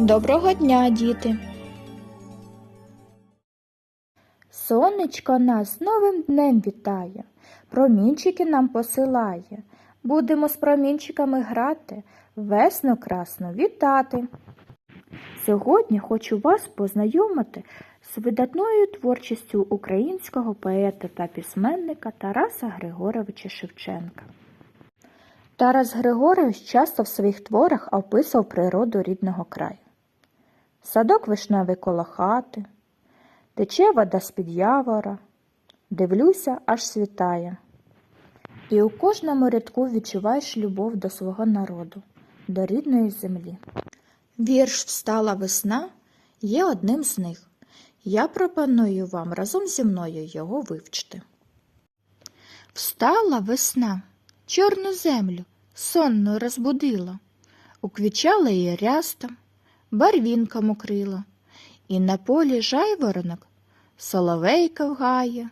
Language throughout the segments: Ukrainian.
Доброго дня, діти! Сонечко нас новим днем вітає, промінчики нам посилає. Будемо з промінчиками грати, весну красну вітати. Сьогодні хочу вас познайомити з видатною творчістю українського поета та письменника Тараса Григоровича Шевченка. Тарас Григорович часто в своїх творах описував природу рідного краю. Садок вишневий коло хати, тече вода з-під явора, дивлюся, аж світає. І у кожному рядку відчуваєш любов до свого народу, до рідної землі. Вірш Встала весна є одним з них. Я пропоную вам разом зі мною його вивчити. Встала весна, чорну землю сонно розбудила, уквічала її рястом, барвінком укрила, і на полі жайворонок соловейка вгає,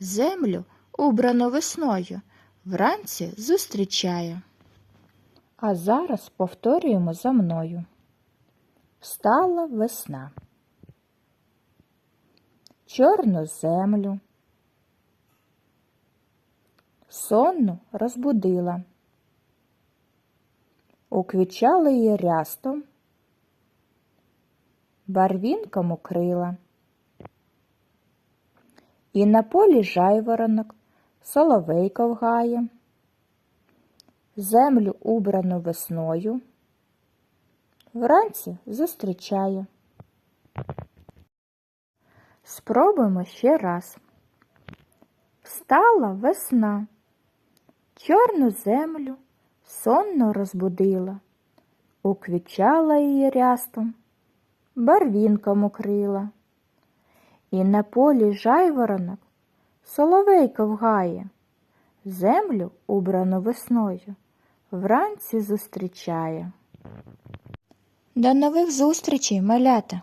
землю, убрану весною, вранці зустрічає. А зараз повторюємо за мною. Встала весна. Чорну землю. Сонну розбудила. Уквічала її рястом, барвінком укрила. І на полі жайворонок, соловейко вгає, землю убрану весною, вранці зустрічає. Спробуємо ще раз. Встала весна, чорну землю сонно розбудила, уквічала її рястом, барвінком укрила. І на полі жайворонок соловейка вгає, землю, убрану весною, вранці зустрічає. До нових зустрічей, малята!